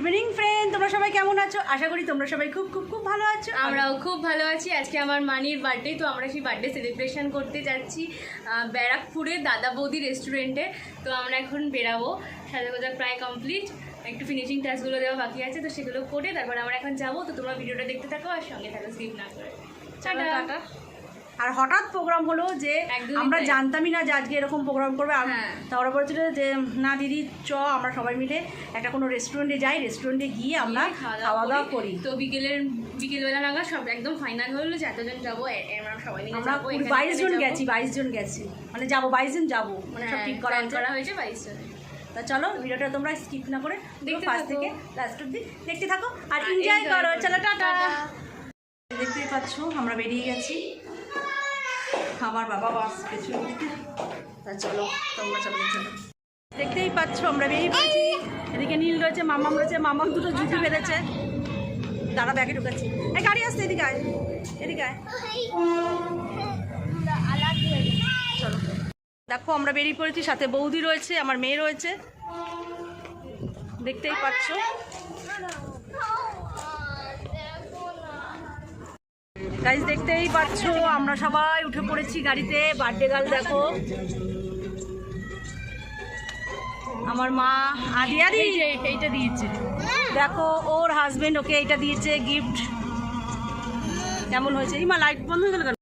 Evening friend তোমরা সবাই কেমন আছো? আশা করি তোমরা সবাই খুব খুব খুব ভালো আছো। আমরাও খুব ভালো আছি। আজকে আমার মানির বার্থডে তো আমরা সেই বার্থডে সেলিব্রেশন করতে যাচ্ছি ব্যারাকপুরে দাদা বৌদি রেস্টুরেন্টে তো আমরা এখন বেরাবো। সাজা গোজা প্রায় কমপ্লিট একটু ফিনিশিং টাচগুলো দেওয়া বাকি আছে তো সেগুলো করে তারপর আমরা এখন যাব। তো তোমরা ভিডিওটা দেখতে থাকো আর সঙ্গে থাকো স্কিপ না করে। টাটা। আর হঠাৎ প্রোগ্রাম হলো যে আমরা জানতামই না যে আজকে এরকম প্রোগ্রাম করবে। আর হ্যাঁ। তা ওরা বলছিল যে না দিদি চ আমরা সবাই মিলে একটা কোনো রেস্টুরেন্টে যাই। রেস্টুরেন্টে গিয়ে আমরা খাওয়া দাওয়া করি। তো বিকেলের বিকেলবেলা নাগাদ সব একদম ফাইনাল হলো যে এতজন যাব সবাই মিলে আমরা বাইশ জন গেছি বাইশ জন গেছি। মানে যাব বাইশ জন যাব। মানে সব হ্যাঁ, ঠিক করা হয়েছে। বাইশ জন তা চলো ভিডিওটা তোমরা স্কিপ না করে দেখতে ফার্স্ট থেকে। লাস্ট অব্দি দেখতে থাকো। আর এনজয় করো। চলো টাটা। টাটা। দেখতেই পাচ্ছ আমরা বেরিয়ে গেছি। আমার বাবা বাস পেছন দিকে তা চলো, তোমরা চলো চলো দেখতেই পাচ্ছ, আমরা বেরিয়ে পড়েছি। এদিকে নীল রয়েছে, মামাম রয়েছে, মামাম দুটো জুটি বেঁধেছে। দাঁড়া ব্যাগে ঢুকাচ্ছি এই, গাড়ি আসছে, এদিকে আয়। এদিকে আয়। চলো। দেখো, আমরা বেরিয়ে পড়েছি, সাথে বৌদি রয়েছে, আমার মেয়ে রয়েছে। দেখতেই পাচ্ছ। গাইজ দেখতেই পাচ্ছ আমরা সবাই উঠে পড়েছি গাড়িতে। বার্থডে গার্ল দেখো। আমার মা আদি আদি। এইটা দিয়েছে। দেখো ওর হাজবেন্ড ওকে এইটা দিয়েছে গিফট কেমন হয়েছে? এই মা লাইট বন্ধ হয়ে গেল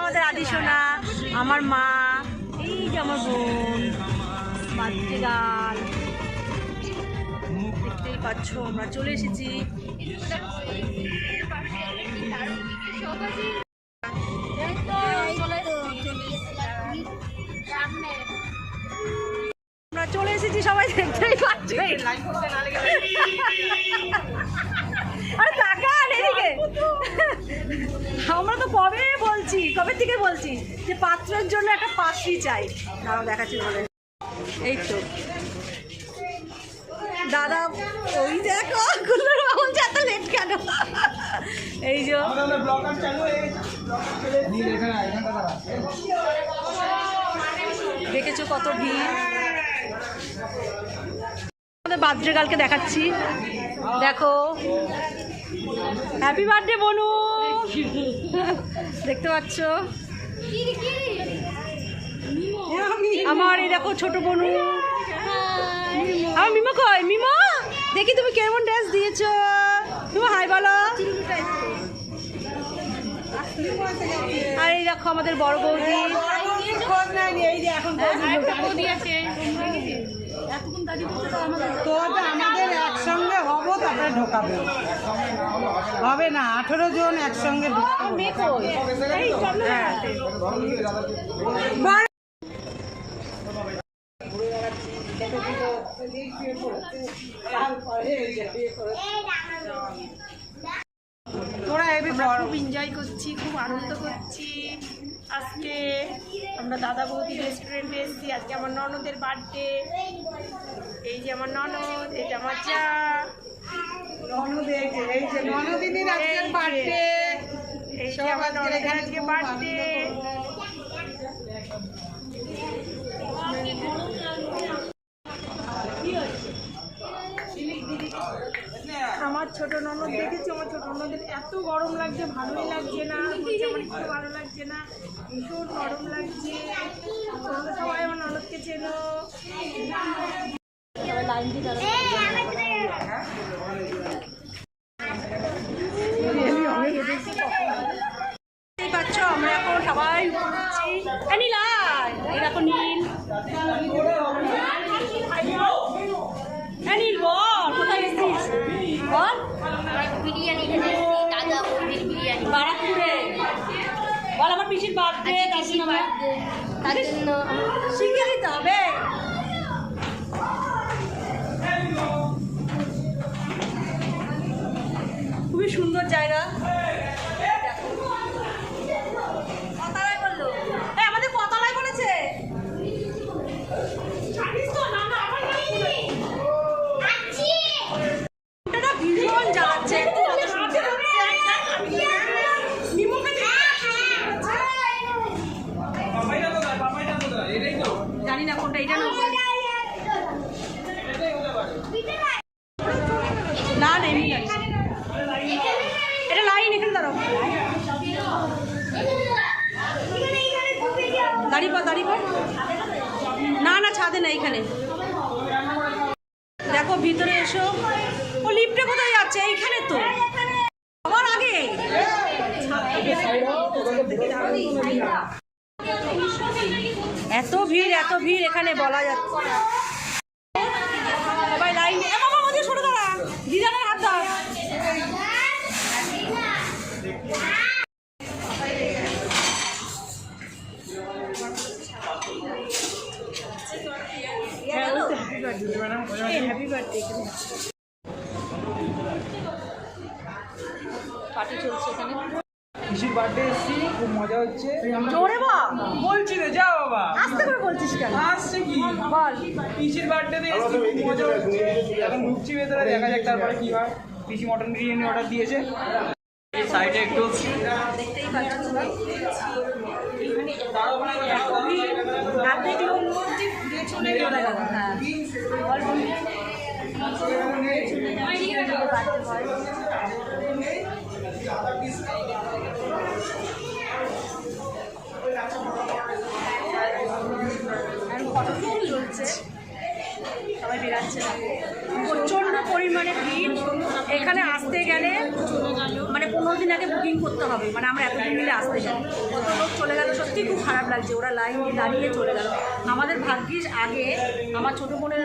আমাদের আদি সোনা, আমার মা, এই যে আমার বোন, বাচ্চে গান দেখতেই পাচ্ছ, আমরা চলে এসেছি। আমরা চলে এসেছি, সবাই দেখতেই পাচ্ছ। আরে তাকান এদিকে। আমরা তো কবে বলছি, কবে থেকে বলছি যে পাত্রের জন্য একটা পাত্রী চাই? দাঁড়াও, দেখাচ্ছি বলে এই তো। দাদা, ওই দেখো গুল্লুর বাবুল এত লেট কেন? এই যে। দেখেছ কত ভিড়? আমাদের বার্থডে কালকে দেখাচ্ছি। দেখো। হ্যাপি বার্থডে বনু। দেখতে পাচ্ছ? আমার এই দেখো ছোট বনু। আমার মিমো কয় মিমা দেখি তুমি কেমন ড্রেস দিয়েছ? তুমি হাই বলো। আর এই দেখো আমাদের বড় বৌদি। বৌদি আছে। তো আমাদের একসঙ্গে হব তারপরে ঢোকাবে। হবে না আঠেরো জন একসঙ্গে। তোরা এবি খুব এনজয় করছি খুব আনন্দ করছি। আজকে আমরা দাদা বৌদি রেস্টুরেন্টে এসেছি আজকে আমার ননদের বার্থডে এই যে আমার ননদ এই যে আমার চা। ননদ এই যে এই যে ননদিনীর আজকের বার্থডে এই যে আমার ননদের আজকে বার্থডে আমার ছোট ননদ দেখেছি? আমার ছোট ননদের এত গরম লাগছে ভালোই লাগছে না। আমার একটু ভালো লাগছে না ভীষণ গরম লাগছে। তোমরা সবাই আমার ননদকে চেনো। পাচ্ছ আমরা এখন সবাই নীল নীল। বল কোথায় গেছিস বল। বিরিয়ানি খেতে এসেছি বারাকপুরে। বল আমার পিসির বার্থডে তার জন্য তার জন্য শিখে দিতে হবে। সুন্দর জায়গা কতালায় বলল এই আমাদের কতালায় বলেছে এটা ভীষণ জ্বালাচ্ছে জানি না কোনটা এটা না না না এমনি গাড়ি। এটা লাইন এখানে দাঁড়াও দাঁড়ি পর দাঁড়ি পর না না ছাদে না এখানে দেখো ভিতরে এসো ও যাচ্ছে এইখানে তো। আমার আগে। এত ভিড় এত ভিড় এখানে বলা যাচ্ছে। তারপরে কি হয়? পিসি মটন বিরিয়ানি অর্ডার দিয়েছে। সাইডে একটু হ্যাঁ। সবাই বেরাচ্ছে প্রচণ্ড পরিমাণে ভিড় এখানে আসতে গেলে মানে পনেরো দিন আগে বুকিং করতে হবে। মানে আমরা এতদিন মিলে আসতে গেলে কত লোক চলে গেল, সত্যি খুব খারাপ লাগছে। ওরা লাইন দাঁড়িয়ে চলে গেল। আমাদের ভাগ্যিস আগে আমার ছোটো বোনের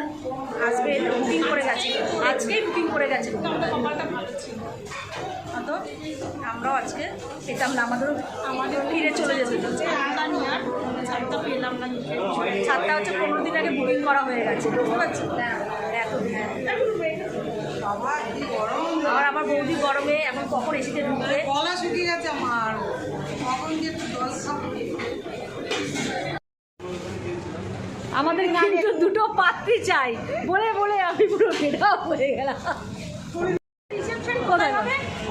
আসবে বুকিং করে গেছে। আজকেই বুকিং করে গেছে। তো আমরাও আজকে পেতাম না, আমাদেরও আমাদের ফিরে চলে যেতে। ছাদটা পেলাম না ছাদটা হচ্ছে পনেরো দিন আগে বুকিং করা হয়ে গেছে। বুঝতে পারছি এত হ্যাঁ। আর আমার বৌদি গরমে এখন কখন এসিতে ঢুকবে? গলা শুকিয়ে গেছে আমার। কখন যে একটু জল আমাদের কিন্তু দুটো পাত্রী চাই। বলে বলে আমি পুরো ফেরা হয়ে গেলাম।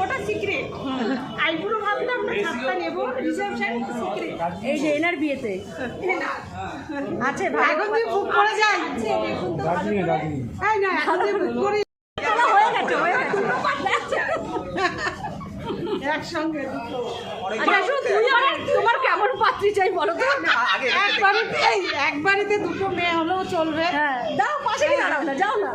ওটা সিক্রেট আইবুড়ো ভাবলাম না ছাপটা নেব। রিসেপশন সিক্রেট এই যে এনার বিয়েতে। আছে ভাই এখন তুই বুক করে যাই। না এখন তুই বুক করে হয়ে গেছে হয়ে গেছে একসঙ্গে দুটো। আচ্ছা শুধু তোমার কেমন পাত্রী চাই বলো তো? একবারেতেই একবারেতে দুটো মেয়ে হলেও চলবে। হ্যাঁ। দাও পাশে দাঁড়াও না যাও না।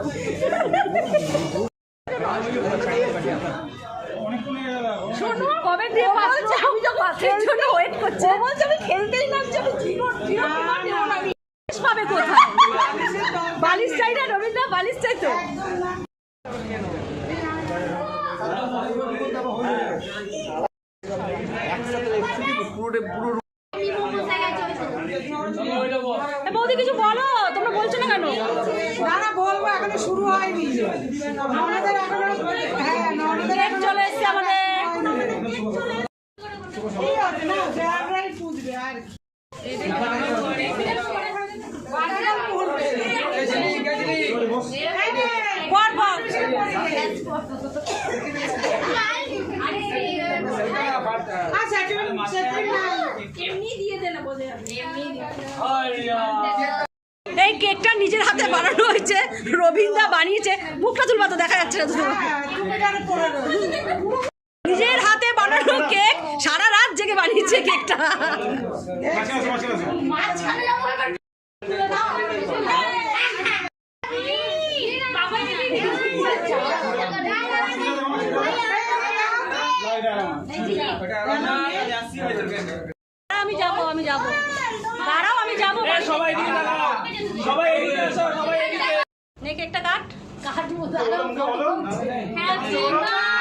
শোনো কবে দিয়ে পাত্র আমি তো পাত্রের জন্য ওয়েট করছি। বলছে আমি খেলতেই নামছি আমি জিরো জিরো পেমেন্ট নেব না আমি পাবে কোথায়? বালিশ চাই না রবীন্দ্র বালিশ চাই তো এ, বৌদি কিছু বলো তোমরা বলছো না কেন? না না বলব এখনও শুরু হয়নি আমাদের এখনও হ্যাঁ আমাদের কেক চলে এসছে আমাদের ঠিক আছে না দেয়ালরাই পুজবে আর কি বাচ্চারা পড়বে। বল বল আচ্ছা একটু সেদিন না এমনি দিয়ে দে না বোঝে এই কেকটা নিজের হাতে বানানো হয়েছে রবীন্দ্রা বানিয়েছে মুখটা তুলবা তো দেখা যাচ্ছে না। হ্যাঁ? নিজের হাতে বানানো কেক সারা রাত জেগে বানিয়েছে কেকটা আমি যাব। দাঁড়াও আমি যাব সবাই এদিকে দাঁড়াও। সবাই এদিকে এসো সবাই এদিকে। নে কেকটা কাট কাটবো দাঁড়াও birthday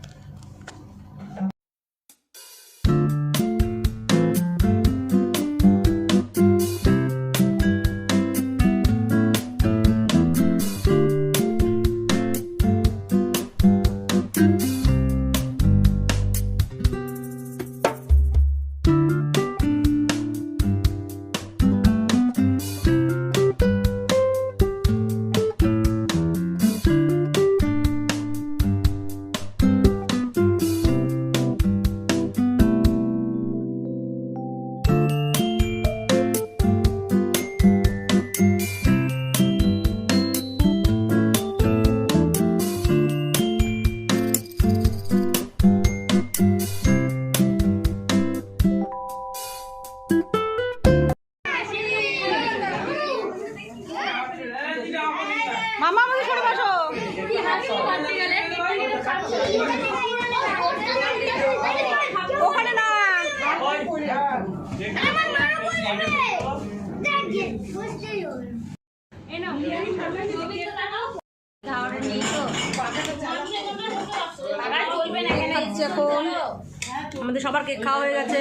আমাদের সবার কেক খাওয়া হয়ে গেছে।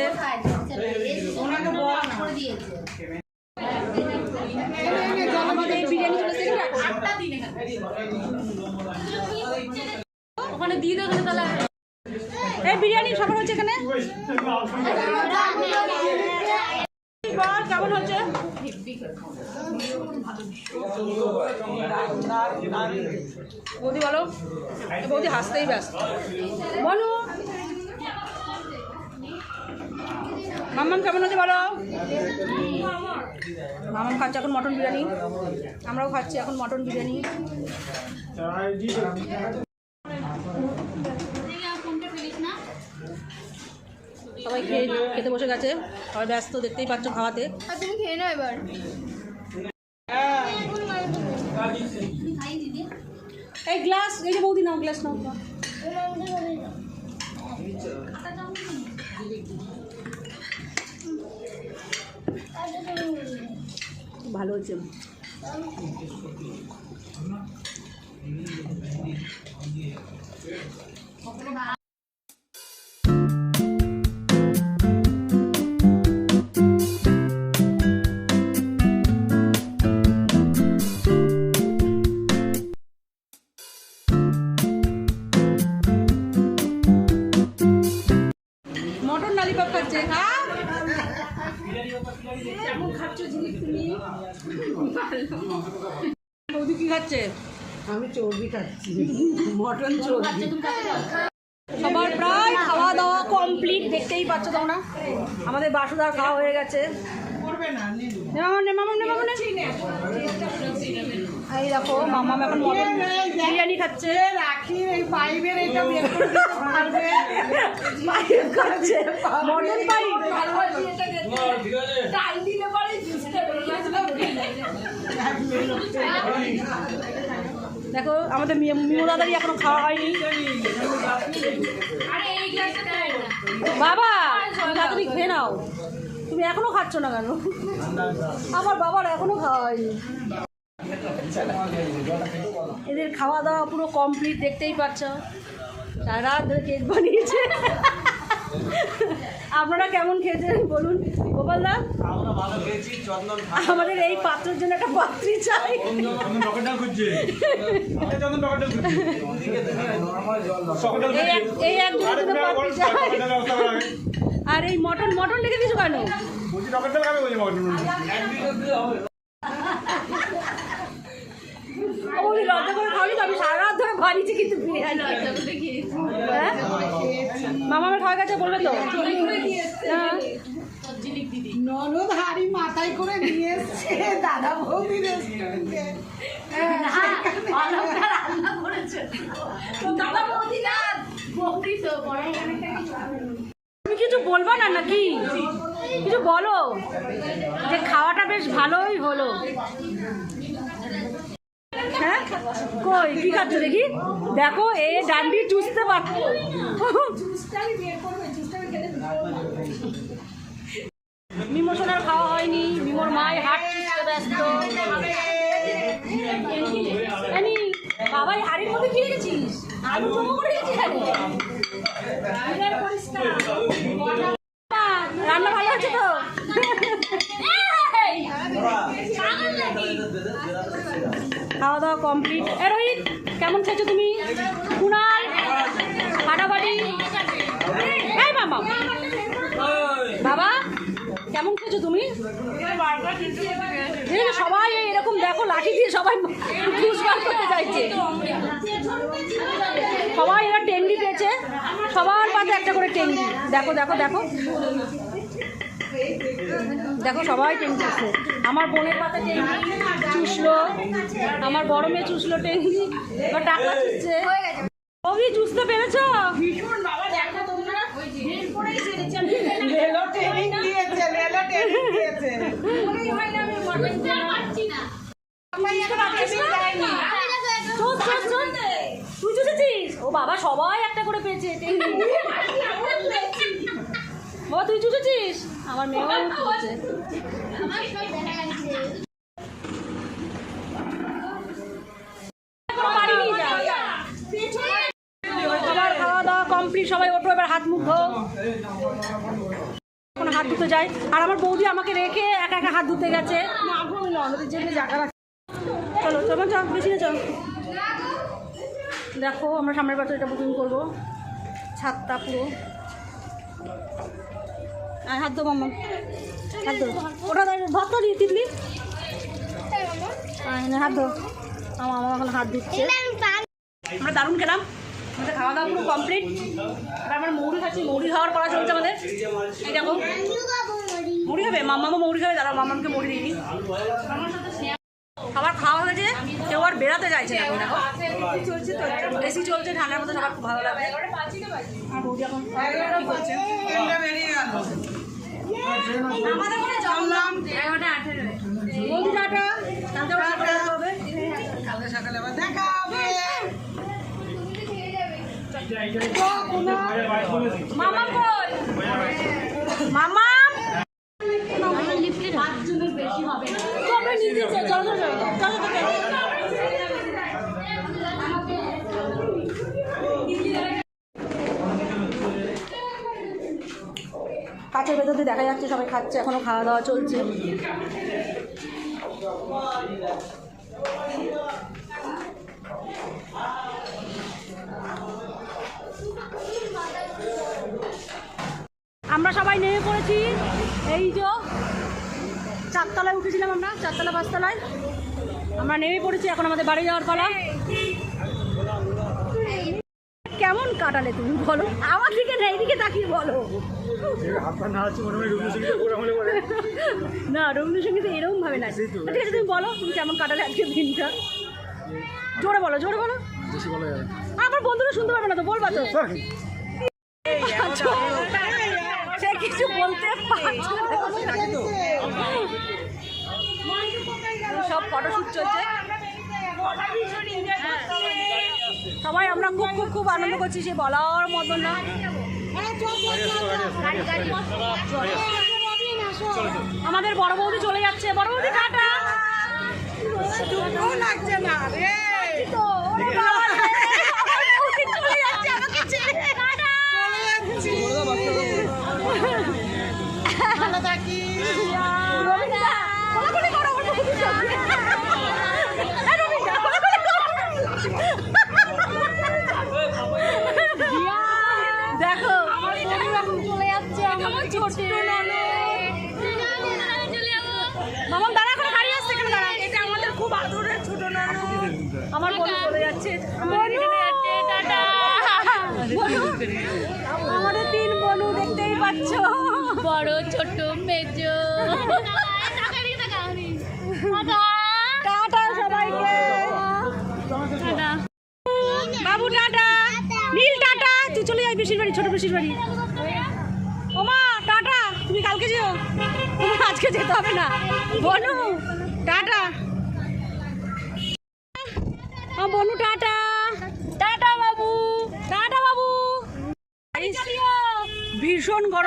ওখানে দিয়ে ওখানে তাহলে। এই বিরিয়ানি, সবার হচ্ছে এখানে? বল, কেমন হচ্ছে? বৌদি বলো। বৌদি হাসতেই ব্যস্ত। বলো। মাম্মাম কেমন হচ্ছে বলো? মামাম খাচ্ছে এখন মটন বিরিয়ানি। আমরাও খাচ্ছি এখন মটন বিরিয়ানি। সবাই খেয়ে খেতে বসে গেছে। সবাই ব্যস্ত দেখতেই পাচ্ছ খাওয়াতে। তুমি খেয়ে নাও এবার। এই গ্লাস এই যে বৌদি নাও গ্লাস নাও। ভালো হয়েছে। চর্বি খাচ্ছি। মটন চর্বি। সবার প্রায় খাওয়া দাওয়া কমপ্লিট দেখতেই পাচ্ছ তোমরা। আমাদের বাসুদা খাওয়া হয়ে গেছে। নেমামন নেমামন নেমামন এই দেখো মামা এখন বিরিয়ানি খাচ্ছে। Mutton pipe. দেখো, আমাদের মিমো দাদারই এখনও খাওয়া হয়নি। বাবা, তুমি খেয়ে নাও। তুমি এখনও খাচ্ছ না কেন? আমার বাবার এখনও খাওয়া হয়নি। এদের খাওয়া দাওয়া পুরো কমপ্লিট দেখতেই পাচ্ছ। সারা রাত কেক বানিয়েছে। আপনারা কেমন খেয়েছেন বলুন? গোপালদা আমরা ভালো খেয়েছি চন্দন আমাদের এই পাত্রের জন্য একটা পাত্রী চাই। এই এক- পাত্রী চাই। আর এই মটন মটন রেখে দিছো কেন? ওই লজ্জা করে খাওয়ালি তো? আমি সারা রাত ধরে বানিয়েছি কিন্তু বিরিয়ানি। হ্যাঁ? মামা আমার গেছে বলবে তো? ননদ হাড়ি মাথায় করে নিয়ে এসছে দাদা বৌদি রেস্টুরেন্টে তুমি কিছু বলব না নাকি? কিছু বলো। যে খাওয়াটা বেশ ভালোই হলো। হ্যাঁ? কই? কি দেখি? দেখো, এ ডান্ডি চুষতে মিমো খাওয়া হয়নি, মিমোর মায়ের হাট চুষতে ব্যস্ত। বাবাই, হাড়ির মধ্যে কি রেখেছিস? আলু জমা করে রেখেছিস রান্না ভালো হচ্ছে তো? খাওয়া দাওয়া কমপ্লিট এ, রোহিত, কেমন খেয়েছো তুমি? কুনাল ফাটাফাটি এই মামা বাবা, কেমন খেয়েছো তুমি? সবাই এরকম দেখো, লাঠি দিয়ে সবাই ঘুষ করতে চাইছে। সবাই এরা টেন্ডি পেয়েছে। সবার পাতে একটা করে টেন্ডি দেখো দেখো দেখো। দেখো সবাই পেয়েছে আমার বোনের পাতা টেন্ডি চুষলো আমার বড় মেয়ে চুষলো টেন্ডি এবার টাকা চুষছে। ওই চুষতে পেরেছ? চুষ। তুই চুষেছিস? ও বাবা সবাই একটা করে পেয়েছে বাবা তুই চুষেছিস আমার মেয়েও চুষেছে খাওয়া দাওয়া কমপ্লিট সবাই ওঠো এবার হাত মুখ ধো। হাত ধুতে যাই। আর আমার বৌদি আমাকে রেখে একা একা হাত ধুতে গেছে। চলো চলো যাও বেশি যাও। দেখো আমরা সামনের বছর এটা বুকিং করব। ছাদটা পুরো। হাত দো মাম্মা। হাত দো ওটা ধর তো দিয়ে তিতলি। হাত ধো। আমার এখন হাত দিচ্ছে আমরা দারুণ খেলাম। আমাদের খাওয়া দাওয়া পুরো কমপ্লিট আর আমরা মৌরি খাচ্ছি। মৌরি খাওয়ার করা চলছে আমাদের। এই দেখো। মুড়ি খাবে? মাম্মামা মৌরি খাবে? দাঁড়াও মাম্মামকে মুড়ি দিইনি খাবার খাওয়া হয়েছে। কেউ আর বেড়াতে চাইছে না, দেখো। এসি চলছে, ঠান্ডার মধ্যে সবার খুব ভালো লাগবে আর এখন আমাদের ঘরে জমলাম সকালে দেখা হবে কালকে সকালে আবার দেখা হবে মামা কই মামা কবে নিতে চাই? চলো, চলো, চলো, চলো, চলো। কাছের ভেতর দিয়ে দেখা যাচ্ছে সবাই খাচ্ছে, এখনও খাওয়া দাওয়া চলছে। আমরা সবাই নেমে পড়েছি, এই যে চারতলায় উঠেছিলাম আমরা, চারতলা পাঁচতলায়। আমরা নেমে পড়েছি এখন আমাদের বাড়ি যাওয়ার পালা। কেমন কাটালে তুমি বলো? আমার দিকে না, এইদিকে তাকিয়ে বলো। না রবীন্দ্রসঙ্গীত এরকম ভাবে না। ঠিক আছে তুমি বলো তুমি কেমন কাটালে আজকে দিনটা? জোরে বলো জোরে বলো। আমার বন্ধুরা শুনতে পারবে না তো বলবা তো। আচ্ছা, সে কিছু বলতে সব ফটোশুট চলছে। হ্যাঁ। সবাই আমরা খুব খুব খুব আনন্দ করছি সে বলার মতো না। আমাদের বড় বৌদি চলে যাচ্ছে। বড় বৌদি কাটা লাগছে না রে। পাচ্ছ? বড় ছোট মেজো। টাটা সবাইকে। বাবু টাটা। নীল টাটা। তুই চলে যাই পিসির বাড়ি ছোট পিসির বাড়ি। ওমা টাটা। তুমি কালকে যেও। আজকে যেতে হবে না। বনু টাটা। বনু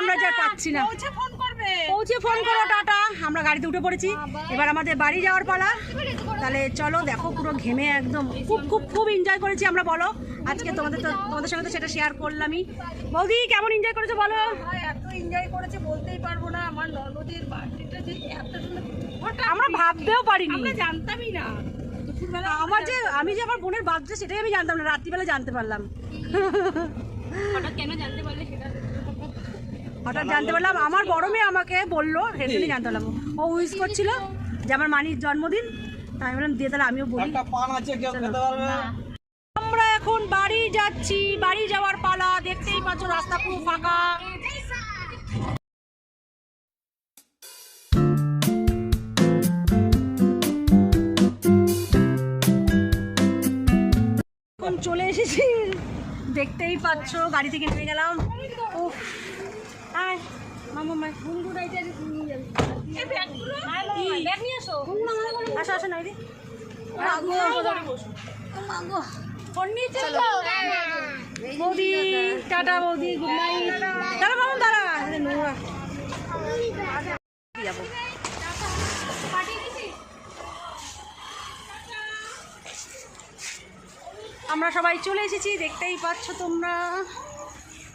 লাগছে আর পাচ্ছি না। ফোন করবে। পৌঁছে ফোন করো টাটা। আমরা গাড়িতে উঠে পড়েছি। এবার আমাদের বাড়ি যাওয়ার পালা। তাহলে চলো দেখো পুরো ঘেমে একদম। খুব খুব খুব এনজয় করেছি আমরা বলো। আজকে তোমাদের তো তোমাদের সঙ্গে তো সেটা শেয়ার করলামই। বৌদি কেমন এনজয় করেছ বলো? এত এনজয় করেছে বলতেই পারব না। আমার ননদের বার্থডেটা যে এত আমরা ভাবতেও পারিনি। আমরা জানতামই না। আমার যে আমি যে আমার বোনের বার্থডে সেটাই আমি জানতাম না। রাত্রিবেলা জানতে পারলাম। কেন জানতে পারলে সেটা হঠাৎ জানতে পারলাম আমার বড় মেয়ে আমাকে বলল সেদিনই জানতে পারলাম। ও উইস করছিল যে আমার মানির জন্মদিন তাই আমি বললাম দিয়ে তাহলে আমিও বলি। একটা পান আছে কেউ খেতে পারবে? আমরা এখন বাড়ি যাচ্ছি বাড়ি যাওয়ার পালা দেখতেই পাচ্ছ রাস্তা পুরো ফাঁকা। এখন চলে এসেছি দেখতেই পাচ্ছ গাড়ি থেকে নেমে গেলাম। উফ আয় মামা মাই ঘুমঘু রাইতে নিয়ে যাবি। ব্যাগ নিয়ে আসো। আসো আসো না দিদি ফোন নিয়ে চলো। বৌদি টাটা বৌদি গুড নাইট। দাঁড়া মামা দাঁড়া। যাব আমরা সবাই চলে এসেছি দেখতেই পাচ্ছ তোমরা।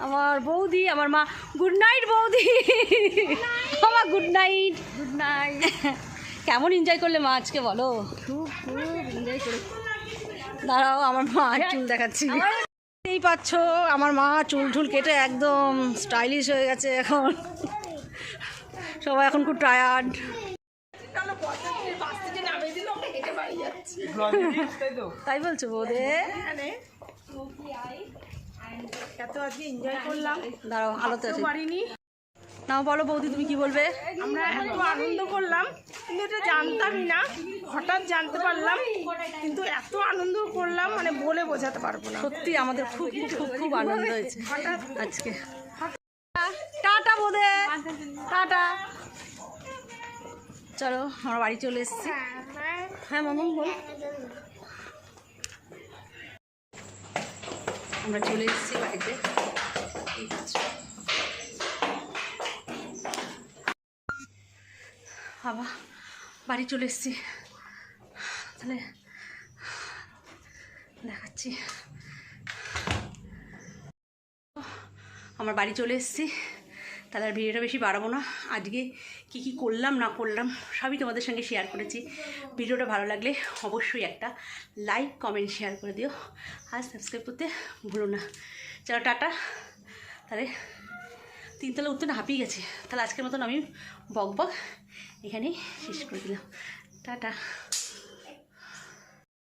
আমার বৌদি আমার মা গুড নাইট বৌদি। আমার গুড নাইট গুড নাইট কেমন এনজয় করলে মা আজকে বলো? খুব খুব এনজয় করে দাঁড়াও আমার মা চুল দেখাচ্ছি। দেখতেই পাচ্ছ আমার মা চুল টুল কেটে একদম স্টাইলিশ হয়ে গেছে এখন। সবাই এখন খুব টায়ার্ড তাই বলছো বৌদে? এত আজকে এনজয় করলাম। দাঁড়াও আলোতে আছে। পারিনি। নাও বলো বৌদি তুমি কি বলবে? আমরা এত আনন্দ করলাম কিন্তু এটা জানতামই না। হঠাৎ জানতে পারলাম কিন্তু এত আনন্দ করলাম মানে বলে বোঝাতে পারব না। সত্যি আমাদের খুব খুব খুব আনন্দ হয়েছে আজকে। টাটা বোধে। টাটা। চলো আমরা বাড়ি চলে এসেছি। হ্যাঁ মামা বল। আমরা চলে এসেছি বাড়িতে। বাবা বাড়ি চলে এসেছি। তাহলে দেখাচ্ছি। আমার বাড়ি চলে এসেছি। তাহলে আর ভিডিওটা বেশি বাড়াবো না। আজকে কি কি করলাম, না করলাম, সবই তোমাদের সঙ্গে শেয়ার করেছি। ভিডিওটা ভালো লাগলে অবশ্যই একটা লাইক কমেন্ট শেয়ার করে দিও। আর সাবস্ক্রাইব করতে ভুলো না। চলো, টাটা। তাহলে তিনতলা উঠতে না হাঁপিয়ে গেছে। তাহলে আজকের মতন আমি বক বক এখানেই শেষ করে দিলাম। টাটা।